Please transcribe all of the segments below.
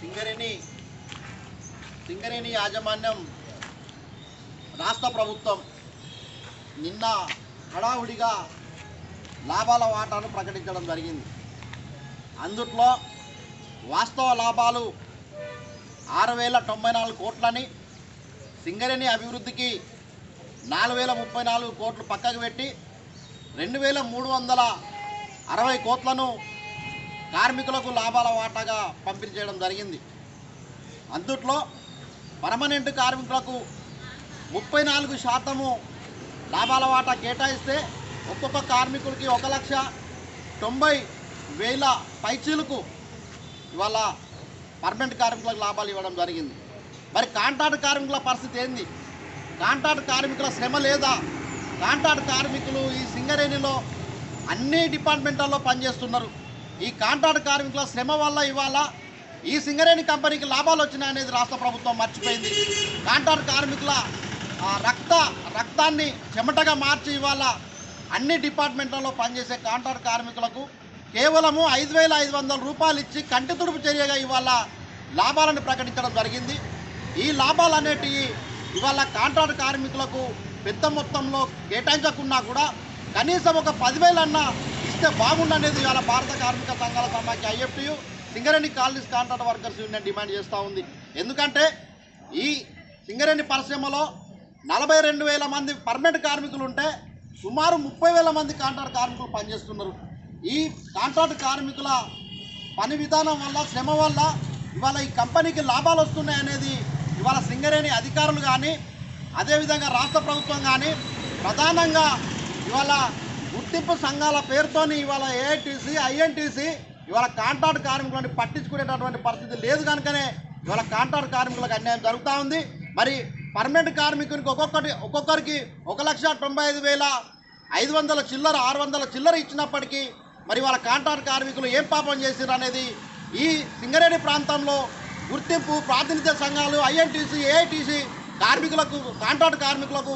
సింగరేణి సింగరేణి యాజమాన్యం రాష్ట్ర ప్రభుత్వం నిన్న హడావుడిగా లాభాల వాటాను ప్రకటించడం జరిగింది. అందుట్లో వాస్తవ లాభాలు ఆరు వేల తొంభై నాలుగు కోట్లని సింగరేణి అభివృద్ధికి నాలుగు వేల ముప్పై నాలుగు కోట్లు పక్కకు పెట్టి రెండు వేల మూడు వందల అరవై కోట్లను కార్మికులకు లాభాల వాటాగా పంపిణీ చేయడం జరిగింది. అందుట్లో పర్మనెంట్ కార్మికులకు ముప్పై నాలుగు శాతము లాభాల వాటా కేటాయిస్తే ఒక్కొక్క కార్మికుడికి ఒక లక్ష తొంభై వేల పైచీలకు ఇవాళ పర్మనెంట్ కార్మికులకు లాభాలు ఇవ్వడం జరిగింది. మరి కాంట్రాక్ట్ కార్మికుల పరిస్థితి ఏంది? కాంట్రాక్ట్ కార్మికుల శ్రమ లేదా? కాంట్రాక్ట్ కార్మికులు ఈ సింగరేణిలో అన్ని డిపార్ట్మెంట్లలో పనిచేస్తున్నారు. ఈ కాంట్రాక్ట్ కార్మికుల శ్రమ వల్ల ఇవాళ ఈ సింగరేణి కంపెనీకి లాభాలు వచ్చినాయనేది రాష్ట్ర ప్రభుత్వం మర్చిపోయింది. కాంట్రాక్ట్ కార్మికుల ఆ, రక్త రక్తాన్ని చెమటగా మార్చి ఇవాళ అన్ని డిపార్ట్మెంట్లలో పనిచేసే కాంట్రాక్ట్ కార్మికులకు కేవలము ఐదు వేల ఐదు వందల రూపాయలు ఇచ్చి కంటి తుడుపు చర్యగా ఇవాళ లాభాలను ప్రకటించడం జరిగింది. ఈ లాభాలు అనేటివి ఇవాళ కాంట్రాక్ట్ కార్మికులకు పెద్ద మొత్తంలో కేటాయించకున్నా కూడా కనీసం ఒక పదివేలన్నా ఇస్తే బాగుండనేది ఇవాళ భారత కార్మిక సంఘాల సమాఖ్య. IFTU Singareni colonies contract workers union demand చేస్తూ ఉంది. ఎందుకంటే ఈ సింగరేణి పరిశ్రమలో నలభై రెండు వేల మంది పర్మనెంట్ కార్మికులు ఉంటే సుమారు ముప్పై వేల మంది కాంట్రాక్ట్ కార్మికులు పనిచేస్తున్నారు. ఈ కాంట్రాక్ట్ కార్మికుల పని విధానం వల్ల శ్రమ వల్ల ఇవాళ ఈ కంపెనీకి లాభాలు వస్తున్నాయి అనేది ఇవాళ సింగరేణి అధికారులు కానీ అదేవిధంగా రాష్ట్ర ప్రభుత్వం కానీ ప్రధానంగా ఇవాళ గుర్తింపు సంఘాల పేరుతోని ఇవాళ ఏఐటీసీ ఐఎన్టీసీ ఇవాళ కాంట్రాక్ట్ కార్మికులను పట్టించుకునేటటువంటి పరిస్థితి లేదు కనుకనే ఇవాళ కాంట్రాక్ట్ కార్మికులకు అన్యాయం జరుగుతూ ఉంది. మరి పర్మనెంట్ కార్మికునికి ఒక్కొక్కటి ఒక్కొక్కరికి ఒక లక్ష తొంభై ఐదు వేల ఐదు వందల చిల్లర ఆరు వందల చిల్లర ఇచ్చినప్పటికీ మరి వాళ్ళ కాంట్రాక్ట్ కార్మికులు ఏం పాపం చేశారు అనేది ఈ సింగరేణి ప్రాంతంలో గుర్తింపు ప్రాతినిధ్య సంఘాలు ఐఎన్టీసీ ఏఐటీసీ కార్మికులకు కాంట్రాక్ట్ కార్మికులకు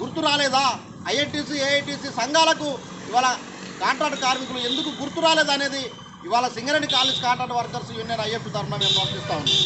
గుర్తు రాలేదా? ఐఐటీసీ ఏఐటీసీ సంఘాలకు ఇవాళ కాంట్రాక్ట్ కార్మికులు ఎందుకు గుర్తు రాలేదనేది ఇవాళ Singareni college contract workers union IF తరఫున మేము పంపిస్తా ఉన్నాం.